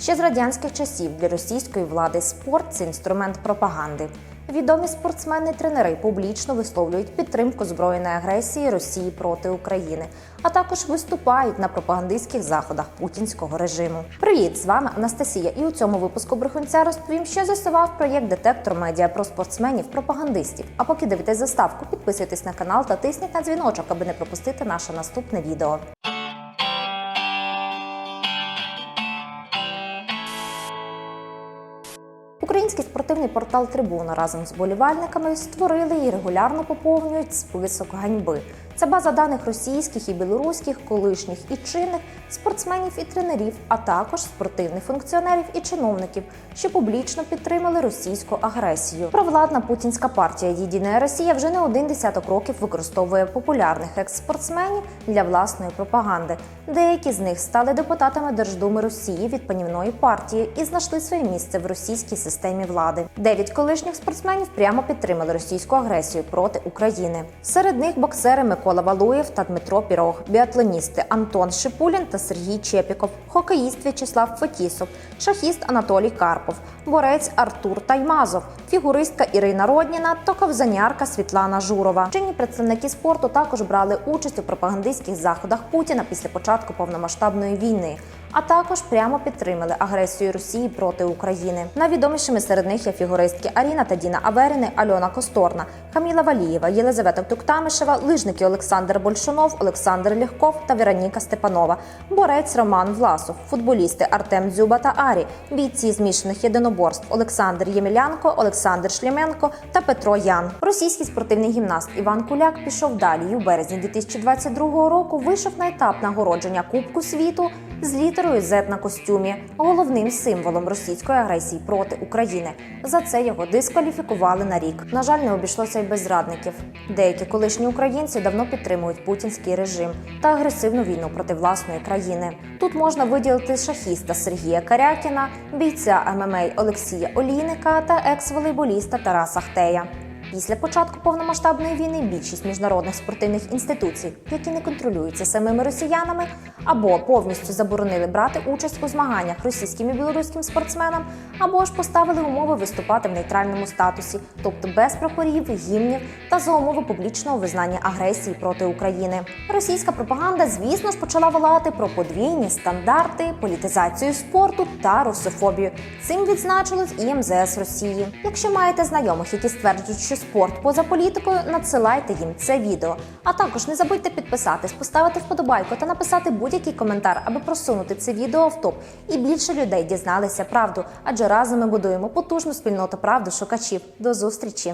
Ще з радянських часів для російської влади спорт це інструмент пропаганди. Відомі спортсмени тренери публічно висловлюють підтримку збройної агресії Росії проти України, а також виступають на пропагандистських заходах путінського режиму. Привіт, з вами Анастасія. І у цьому випуску брехунця розповім, що засував проєкт Детектор медіа про спортсменів-пропагандистів. А поки дивитесь заставку, підписуйтесь на канал та тисніть на дзвіночок, аби не пропустити наше наступне відео. Український спортивний портал Трибуна разом з болівальниками створили і регулярно поповнюють список ганьби. Це база даних російських і білоруських, колишніх і чинних спортсменів і тренерів, а також спортивних функціонерів і чиновників, що публічно підтримали російську агресію. Провладна путінська партія Єдина Росія вже не один десяток років використовує популярних екс-спортсменів для власної пропаганди. Деякі з них стали депутатами Держдуми Росії від панівної партії і знайшли своє місце в російській системі влади. Дев'ять колишніх спортсменів прямо підтримали російську агресію проти України. Серед них боксери Микола Валуєв та Дмитро Пірог, біатлоністи Антон Шипулін та Сергій Чепіков, хокеїст В'ячеслав Фетісов, шахіст Анатолій Карпов, борець Артур Таймазов, фігуристка Ірина Родніна та ковзанярка Світлана Журова. Чинні представники спорту також брали участь у пропагандистських заходах Путіна після початку повномасштабної війни. А також прямо підтримали агресію Росії проти України. Найвідомішими серед них є фігуристки Аріна та Діна Аверини, Альона Косторна, Каміла Валієва, Єлизавета Туктамишева, лижники Олександр Большунов, Олександр Легков та Вероніка Степанова, борець Роман Власов, футболісти Артем Дзюба та Арі, бійці змішаних єдиноборств Олександр Ємелянко, Олександр Шліменко та Петро Ян. Російський спортивний гімнаст Іван Куляк пішов далі і у березні 2022 року вийшов на етап нагородження Кубку світу з літерою Z на костюмі, головним символом російської агресії проти України. За це його дискваліфікували на рік. На жаль, не обійшлося й без зрадників. Деякі колишні українці давно підтримують путінський режим та агресивну війну проти власної країни. Тут можна виділити шахіста Сергія Карякіна, бійця ММА Олексія Олійника та екс-волейболіста Тараса Хтея. Після початку повномасштабної війни більшість міжнародних спортивних інституцій, які не контролюються самими росіянами, або повністю заборонили брати участь у змаганнях російським і білоруським спортсменам, або ж поставили умови виступати в нейтральному статусі, тобто без прапорів, гімнів та за умови публічного визнання агресії проти України. Російська пропаганда, звісно ж, почала волати про подвійні стандарти, політизацію спорту та русофобію. Цим відзначилось і МЗС Росії. Якщо маєте знайомих, які стверджують, що спорт поза політикою, надсилайте їм це відео. А також не забудьте підписатись, поставити вподобайку та написати будь-який коментар, аби просунути це відео в топ і більше людей дізналися правду. Адже разом ми будуємо потужну спільноту правди шукачів. До зустрічі!